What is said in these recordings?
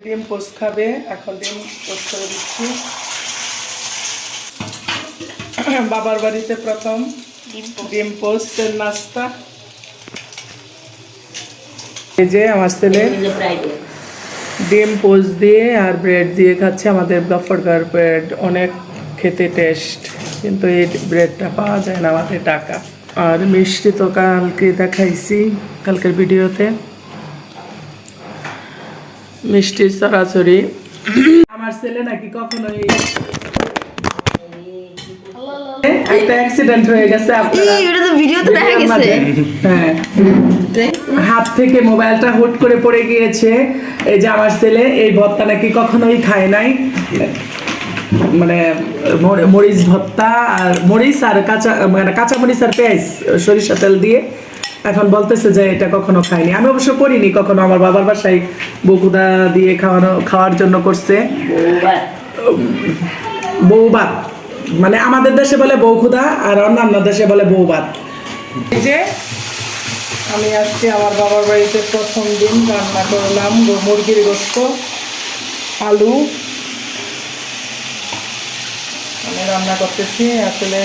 ডিম পোস্ট খাবে এখন ডিম পোস্ট করে দিচ্ছি। বাবার বাড়িতে প্রথম ডিম পোস্টের নাস্তা। এই যে আমার ছেলে ডিম পোস্ট দিয়ে আর ব্রেড দিয়ে খাচ্ছে আমাদের গফরগার ব্রেড অনেক খেতে টেস্ট কিন্তু এই ব্রেডটা পাওয়া যায় না আমাদের টাকা। আর মিষ্টি তো কালকে দেখাইছি কালকের ভিডিওতে। মিষ্টির সরাসরি। আমার ছেলে নাকি কখনোই একটা অ্যাক্সিডেন্ট হয়ে গেছে আপনারা এটা তো ভিডিওতে দেখা গেছে। হ্যাঁ। হাত থেকে মোবাইলটা হুট করে পড়ে গিয়েছে। এই যে আমার ছেলে এই ভর্তা নাকি কখনোই খায় নাই। মানে মরিচ ভর্তা আর মরিচ আর কাঁচা মানে কাঁচা মরিচ আর পেঁয়াজ সরিষা তেল দিয়ে। এখন বলতেছে যে এটা কখনো খাইনি। আমি অবশ্য করিনি কখনো, আমার বাবার বাসায় বকুদা দিয়ে খাওয়ানো, খাওয়ার জন্য করছে। বৌবাত মানে আমাদের দেশে বলে বৌখুদা আর অন্যান্য দেশে বলে বৌবাত যে আমি আজকে আমার বাবার বাড়িতে প্রথম দিন রান্না করলাম মুরগির গোস্ত, আলু। আমি রান্না করতেছি, আসলে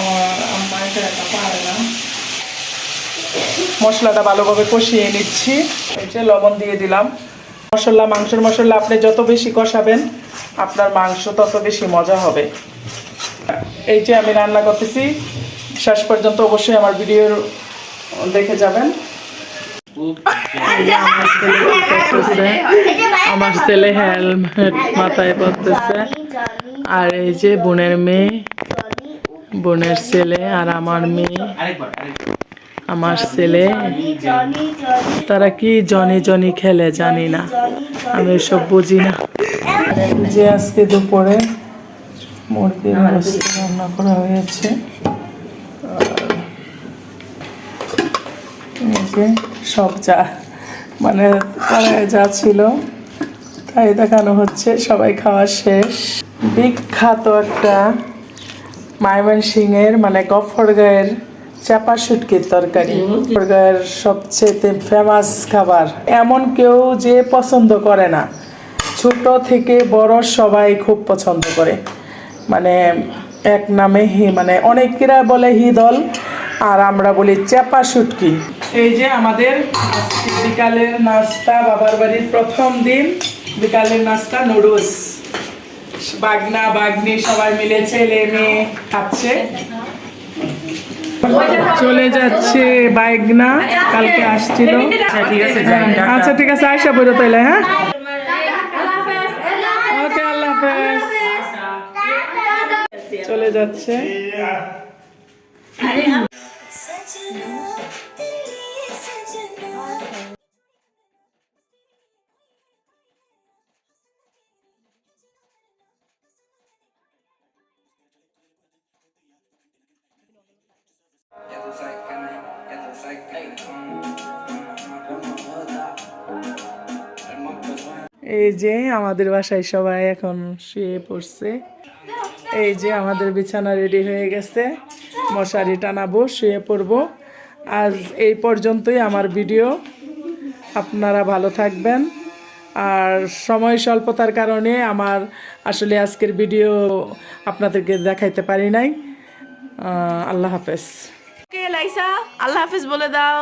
আমার আম্মা এটা পারে না। মশলাটা ভালোভাবে কষিয়ে নিচ্ছি। এই যে লবণ দিয়ে দিলাম। মশলা, মাংসের মশলা আপনি যত বেশি কষাবেন, আপনার মাংস তত বেশি মজা হবে। এই যে আমি রান্না করতেছি, শেষ পর্যন্ত অবশ্যই আমার ভিডিও দেখে যাবেন। আমার ছেলে হেলমেট মাথায় পড়তেছে আর এই যে বোনের মেয়ে, বোনের ছেলে আর আমার মেয়ে। আমার ছেলে। তারা কি জনি জনি খেলে জানি না। আমি এসব বুঝি না। যে আজকে দুপুরে মুরগির রান্না করা হয়েছে সব যা মানে কড়াইয়ে যা ছিল, তাই দেখানো হচ্ছে, সবাই খাওয়া শেষ। বিখ্যাত একটা ময়মনসিংহের মানে গফরগাঁয়ের চাপা শুটকির তরকারি। সবচেয়ে ফেমাস খাবার। এমন কেউ যে পছন্দ করে না। ছোট থেকে বড় সবাই খুব পছন্দ করে। মানে এক নামে হি মানে অনেকেরা বলে হিদল আর আমরা বলি চাপা শুটকি। এই যে আমাদের বিকালের নাস্তা, বাবার বাড়ির প্রথম দিন, বিকালের নাস্তা, নুডলস। বাগনা, বাগনি সবাই মিলে ছেলে, মেয়ে খাচ্ছে। চলে যাচ্ছে বাইক না কালকে আসছিল। ঠিক আছে আচ্ছা ঠিক আছে আয়সা বইরো তাইলে হ্যাঁ? ওকে আল্লাহ হাফেজ। চলে যাচ্ছে। এই যে আমাদের বাসায় সবাই এখন শুয়ে পড়ছে। এই যে আমাদের বিছানা রেডি হয়ে গেছে। মশারি টানাবো, শুয়ে পড়ব। আজ এই পর্যন্তই আমার ভিডিও আপনারা ভালো থাকবেন। আর সময় স্বল্পতার কারণে আমার আসলে আজকের ভিডিও আপনাদেরকে দেখাইতে পারি নাই। আল্লাহ হাফেজ। কে লাইসা আল্লাহ হাফিজ বলে দাও।